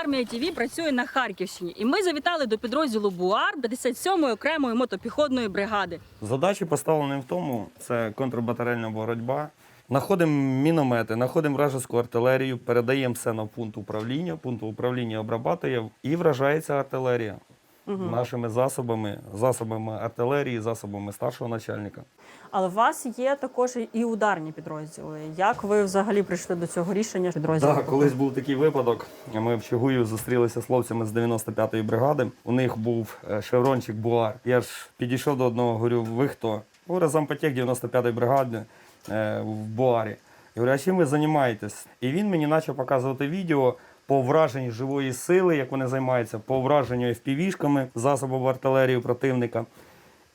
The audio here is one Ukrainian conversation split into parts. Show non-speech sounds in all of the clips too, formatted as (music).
армія ТІВІ працює на Харківщині, і ми завітали до підрозділу БУАР 57-ї окремої мотопіхотної бригади. Задачі поставлені в тому, це контрбатарельна боротьба. Находимо міномети, знаходимо вражеську артилерію, передаємо все на пункт управління. Пункт управління обрабатує і вражається артилерія нашими засобами, засобами артилерії, засобами старшого начальника. Але у вас є також і ударні підрозділи. Як ви взагалі прийшли до цього рішення підрозділу? Так, колись був такий випадок. Ми в Чигую зустрілися з хлопцями з 95-ї бригади. У них був е, шеврончик Буар. Я ж підійшов до одного, говорю, ви хто? Говорю, зампотек 95-ї бригади е, в Буарі. Я говорю, а чим ви займаєтесь? І він мені почав показувати відео по враженню живої сили, як вони займаються, по враженню FPV-шками, засобів артилерії противника.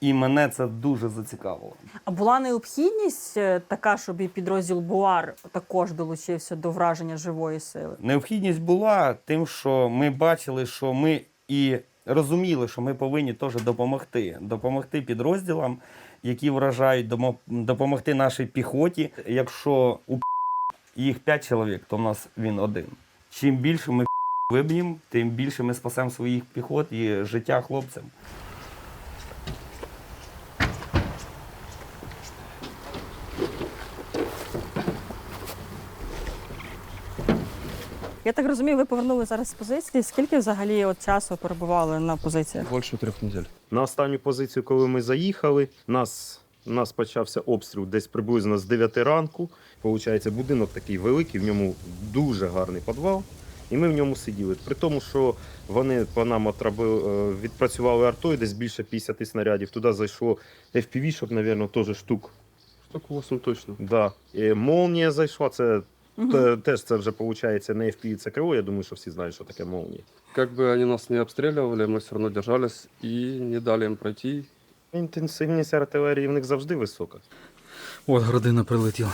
І мене це дуже зацікавило. А була необхідність е, така, щоб і підрозділ БУАР також долучився до враження живої сили? Необхідність була тим, що ми бачили, що ми і розуміли, що ми повинні теж допомогти, допомогти підрозділам, які вражають, допомогти нашій піхоті. Якщо у їх 5 чоловік, то в нас він один. Чим більше ми (laughs) виб'ємо, тим більше ми спасемо своїх піхот і життя хлопцям. Я так розумію, ви повернули зараз з позиції. Скільки взагалі от часу перебували на позиціях? Больше трех недель. На останню позицію, коли ми заїхали, нас, нас почався обстріл десь приблизно з 9 ранку. Получається, будинок такий великий, в ньому дуже гарний підвал. І ми в ньому сиділи. При тому, що вони по нам е, відпрацювали артою, десь більше 50 снарядів. Туди зайшло FPV-шок, мабуть, теж штук. Штук 8 точно. Да. І молнія зайшла. Це те- теж це вже виходить не FPV, це крило. Я думаю, що всі знають, що таке молнія. Как бы они нас не обстреливали, мы все равно держались и не дали им пройти. Інтенсивність артилерії в них завжди висока. От градина прилетіла.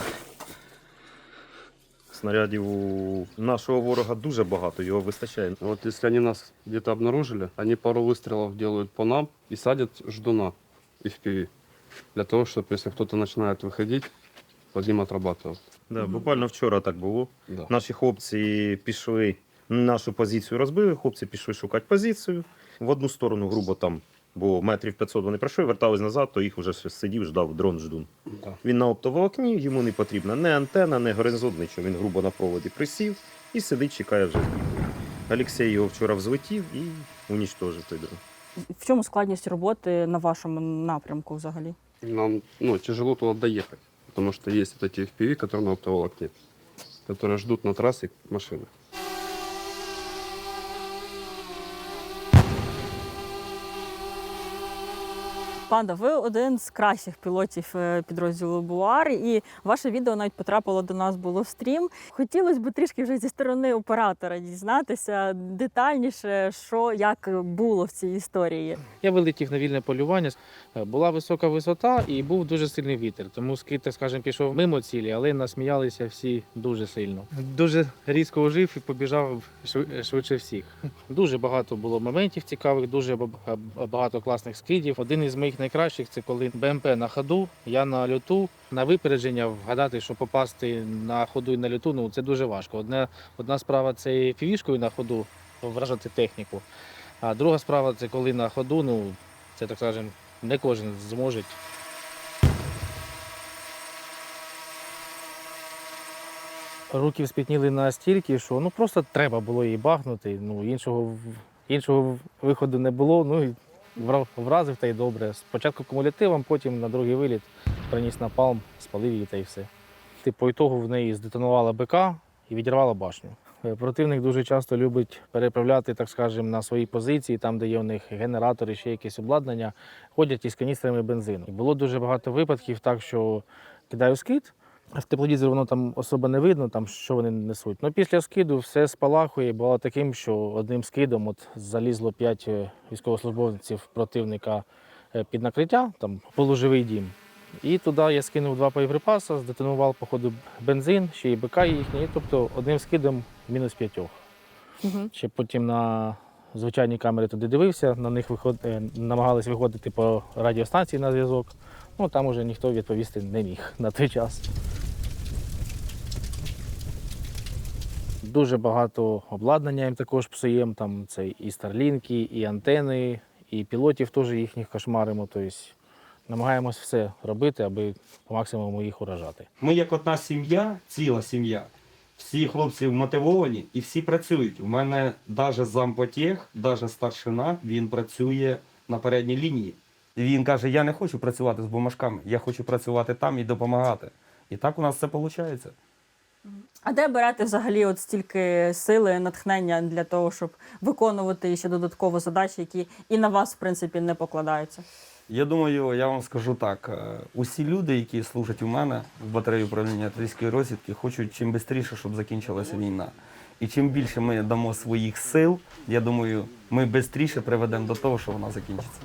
Снарядів у нашого ворога дуже багато, його вистачає. Вот если они нас где-то обнаружили, они пару выстрелов делают по нам и садят ждуна FPV. Для того, чтобы если кто-то начинает выходить, под ним отрабатывать. Да, буквально вчора так було. Да. Наші хлопці пішли нашу позицію розбили, хлопці пішли шукати позицію. В одну сторону, грубо там було метрів 500, вони пройшли, вертались назад, то їх вже сидів, ждав дрон ждун. Да. Він на оптоволокні, йому не потрібна не антена, не горизонт, нічого. Він грубо на проводі присів і сидить, чекає вже звідти. Олексій його вчора взлетів і унічтожив той дрон. В чому складність роботи на вашому напрямку взагалі? Нам ну, тяжело туда доехать, потому что есть вот эти FPV, которые на оптоволокне, которые ждут на трассе машины. Панда, ви один з кращих пілотів е, підрозділу Буар, і ваше відео навіть потрапило до нас було в стрім. Хотілося б трішки вже зі сторони оператора дізнатися детальніше, що як було в цій історії. Я вилетів на вільне полювання. Е, Була висока висота і був дуже сильний вітер. Тому скид, так скажемо, пішов мимо цілі, але насміялися всі дуже сильно. Дуже різко ожив і побіжав швидше всіх. Дуже багато було моментів цікавих, дуже багато класних скидів. Один із моїх найкращих це коли БМП на ходу, я на льоту. На випередження вгадати, що попасти на ходу і на льоту, ну це дуже важко. Одна, одна справа це фівішкою на ходу вражати техніку. А друга справа це коли на ходу, ну це так скажемо, не кожен зможе. Руки спітніли настільки, що ну просто треба було її багнути. Ну, іншого, іншого виходу не було. Ну вразив та й добре. Спочатку кумулятивом, потім на другий виліт приніс на палм, спалив її та й все. Типу, ітогу в неї здетонувала БК і відірвала башню. Е, Противник дуже часто любить переправляти, так скажемо, на свої позиції, там, де є у них генератори, ще якесь обладнання, ходять із каністрами бензину. І було дуже багато випадків, так що кидаю скид, в тепловізор воно там особо не видно, там, що вони несуть. Ну, після скиду все спалахує. Було таким, що одним скидом от залізло п'ять е, військовослужбовців противника е, під накриття, там полуживий дім. І туди я скинув два боєприпаси, здетонував, походу, бензин, ще й БК їхній. Тобто одним скидом мінус п'ятьох. Угу. Ще потім на звичайні камери туди дивився, на них виход... е, намагались виходити по радіостанції на зв'язок. Ну там уже ніхто відповісти не міг на той час. Дуже багато обладнання їм також псуємо. Там це і старлінки, і антени, і пілотів теж їхніх кошмаримо. Тобто намагаємось все робити, аби по максимуму їх уражати. Ми як одна сім'я, ціла сім'я. Всі хлопці мотивовані і всі працюють. У мене навіть зампотєх, навіть старшина, він працює на передній лінії. Він каже: я не хочу працювати з бумажками, я хочу працювати там і допомагати. І так у нас це виходить. А де берете взагалі от стільки сили, натхнення для того, щоб виконувати ще додатково задачі, які і на вас, в принципі, не покладаються? Я думаю, я вам скажу так: е, усі люди, які служать у мене в батареї управління артилерійської розвідки, хочуть чим швидше, щоб закінчилася війна. І чим більше ми дамо своїх сил, я думаю, ми швидше приведемо до того, що вона закінчиться.